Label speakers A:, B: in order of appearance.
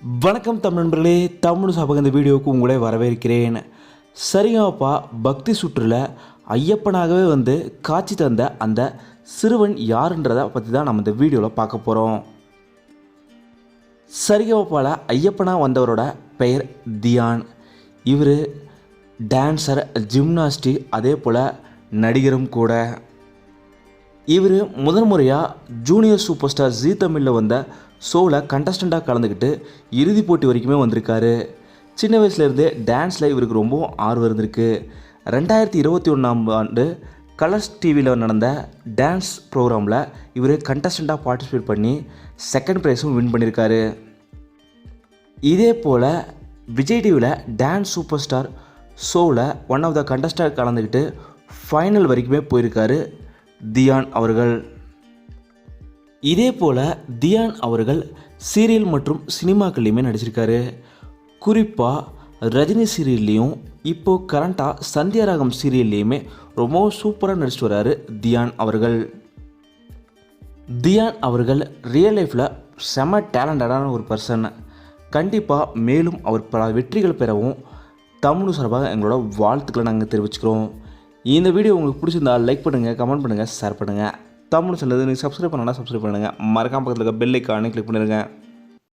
A: வணக்கம் தமிழ் நண்பர்களே தமிழ் சபக இந்த வீடியோவுக்கு உங்களை வரவேற்கிறேன். சரியாப்பா பக்தி சுற்றில் ஐயப்பனாகவே வந்து காட்சி தந்த அந்த சிறுவன் யாருன்றதை பற்றி தான் நம்ம இந்த வீடியோவில் பார்க்க போகிறோம் சரிகமப்பால ஐயப்பனா வந்தவரோட பெயர் தியான். இவர் டான்சர் ஜிம்னாஸ்டி அதே போல் நடிகரும் கூட. இவர் முதன் முறையாக ஜூனியர் சூப்பர் ஸ்டார் ஜீ தமிழில் வந்த ஷோவில் கண்டஸ்டண்ட்டாக கலந்துக்கிட்டு இறுதிப் போட்டி வரைக்குமே வந்திருக்காரு. சின்ன வயசுலேருந்தே டான்ஸில் இவருக்கு ரொம்ப ஆர்வம் இருந்திருக்கு. ரெண்டாயிரத்தி இருபத்தி ஒன்றாம் ஆண்டு கலர்ஸ் டிவியில் நடந்த டான்ஸ் ப்ரோக்ராமில் இவர் கண்டஸ்டண்ட்டாக பார்ட்டிசிபேட் பண்ணி செகண்ட் ப்ரைஸும் வின் பண்ணியிருக்காரு இதே போல் விஜய் டிவியில் டான்ஸ் சூப்பர் ஸ்டார் ஷோவில் ஒன் ஆஃப் த கண்டஸ்டாக கலந்துக்கிட்டு ஃபைனல் வரைக்குமே போயிருக்காரு தியான் அவர்கள். இதே போல் தியான் அவர்கள் சீரியல் மற்றும் சினிமாக்கள்லையுமே நடிச்சிருக்காரு. குறிப்பாக ரஜினி சீரியல்லையும் இப்போது கரண்ட்டாக சந்தியாராகம் சீரியல்லையுமே ரொம்ப சூப்பராக நடிச்சிட்டு வராரு தியான் அவர்கள். தியான் அவர்கள் ரியல் லைஃப்பில் செம டேலண்டடான ஒரு பர்சன் கண்டிப்பாக மேலும் அவர் பல வெற்றிகள் பெறவும் தமிழ் சார்பாக எங்களோட வாழ்த்துக்களை நாங்கள் தெரிவிச்சுக்கிறோம். இந்த வீடியோ உங்களுக்கு பிடிச்சிருந்தா லைக் பண்ணுங்கள் கமெண்ட் பண்ணுங்கள் ஷேர் பண்ணுங்கள் தமிழ் சொல்லுது நீங்கள் சப்ஸ்கிரைப் பண்ணனா சப்ஸ்கிரைப் பண்ணுங்கள் மறக்காம பக்கத்தில் இருக்க பெல் ஐக்கானே கிளிக் பண்ணிடுங்க